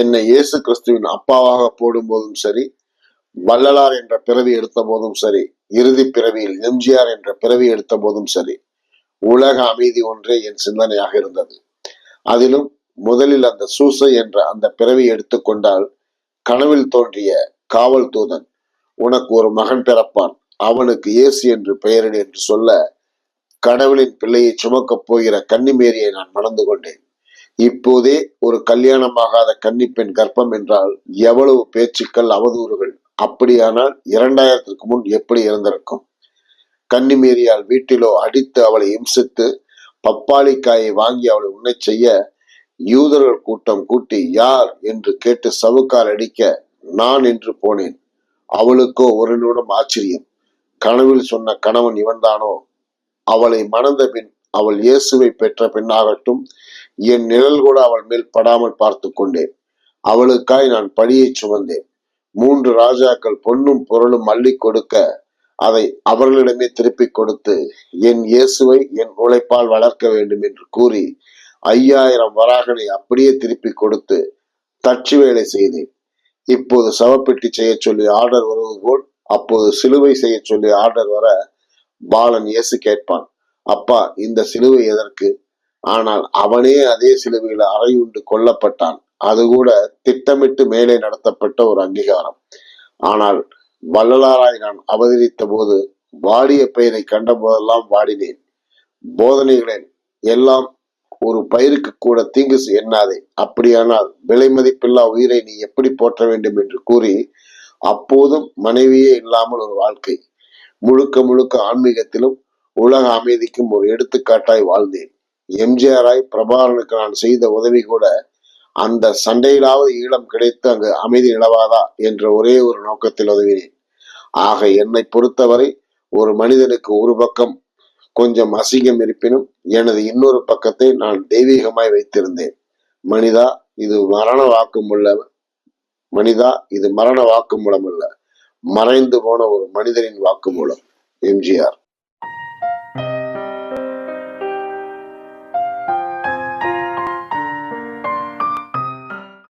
என்னை இயேசு கிறிஸ்துவின் அப்பாவாக போடும்போதும் சரி வள்ளலார் என்ற பிறவி எடுத்த போதும் சரி இறுதி பிறவியில் எம்ஜிஆர் என்ற பிறவி எடுத்த போதும் சரி உலக அமைதி ஒன்றே என் சிந்தனையாக இருந்தது. அதிலும் முதலில் அந்த சூசை என்ற அந்த பிறவி எடுத்துக்கொண்டால் கனவில் தோன்றிய காவல் தூதன் உனக்கு ஒரு மகன் பிறப்பான். அவனுக்கு இயேசு என்று பெயரிடு என்று சொல்ல கடவுளின் பிள்ளையை சுமக்கப் போகிற கன்னிமேரியை நான் மணந்து கொண்டேன். இப்போதே ஒரு கல்யாணமாகாத கன்னிப்பெண் கர்ப்பம் என்றால் எவ்வளவு பேச்சுக்கள் அவதூறுகள். அப்படியானால் இரண்டாயிரத்திற்கு முன் எப்படி இருந்திருக்கும்? கன்னிமேரியால் வீட்டிலோ அடித்து அவளை இம்சித்து பப்பாளிக்காயை வாங்கி அவளை உண்ணச் செய்ய யூதர்கள் கூட்டம் கூட்டி யார்? என்று கேட்டு சவுக்கால் அடிக்க நான் என்று போனேன். அவளுக்கோ ஒரு நிமிடம் ஆச்சரியம். கனவில் சொன்ன கணவன் இவன்தானோ? அவளை மணந்த பின் அவள் இயேசுவை பெற்ற பெண்ணாகட்டும் என் நிழல் கூட அவள் மேல் படாமல் பார்த்து கொண்டேன். அவளுக்காய் நான் படியை சுமந்தேன். மூன்று ராஜாக்கள் பொன்னும் பொருளும் அள்ளி கொடுக்க அதை அவர்களிடமே திருப்பிக் கொடுத்து என் இயேசுவை என் உழைப்பால் வளர்க்க வேண்டும் என்று கூறி ஐயாயிரம் வராகனை அப்படியே திருப்பி கொடுத்து தச்சு வேலை செய்தேன். இப்போது சவப்பெட்டி செய்ய சொல்லி ஆர்டர் வருவது போல் அப்போது சிலுவை செய்ய சொல்லி ஆர்டர் வர பாலன் இயேசு கேட்பான். அப்பா இந்த சிலுவை எதற்கு? ஆனால் அவனே அதே சிலுவையில் அறையுண்டு கொல்லப்பட்டான். அது கூட திட்டமிட்டு மேலே நடத்தப்பட்ட ஒரு அங்கீகாரம். ஆனால் வள்ளலாராய் நான் அவதரித்த போது வாடிய பெயரை கண்ட போதெல்லாம் வாடினேன். போதனைகளேன் எல்லாம் ஒரு பயிருக்கு கூட தீங்கு எண்ணாதே. அப்படியானால் விலை மதிப்பில்லா உயிரை நீ எப்படி போற்ற வேண்டும் என்று கூறி அப்போதும் மனைவியே இல்லாமல் ஒரு வாழ்க்கை. முழுக்க முழுக்க ஆன்மீகத்திலும் உலக அமைதிக்கும் ஒரு எடுத்துக்காட்டாய் வாழ்ந்தேன். எம்ஜிஆராய் பிரபாகரனுக்கு நான் செய்த உதவி கூட அந்த சண்டையிலாவது ஈழம் கிடைத்து அங்கு அமைதி நிலவாதா என்ற ஒரே ஒரு நோக்கத்தில் உதவினேன். ஆக என்னை பொறுத்தவரை ஒரு மனிதனுக்கு ஒரு பக்கம் கொஞ்சம் அசிங்கம் இருப்பினும் எனது இன்னொரு பக்கத்தை நான் தெய்வீகமாய் வைத்திருந்தேன். மனிதா இது மரண வாக்குமுள்ள மனிதா இது மரண வாக்குமூலம் அல்ல மறைந்து போன ஒரு மனிதனின் வாக்குமூலம் எம்ஜிஆர்.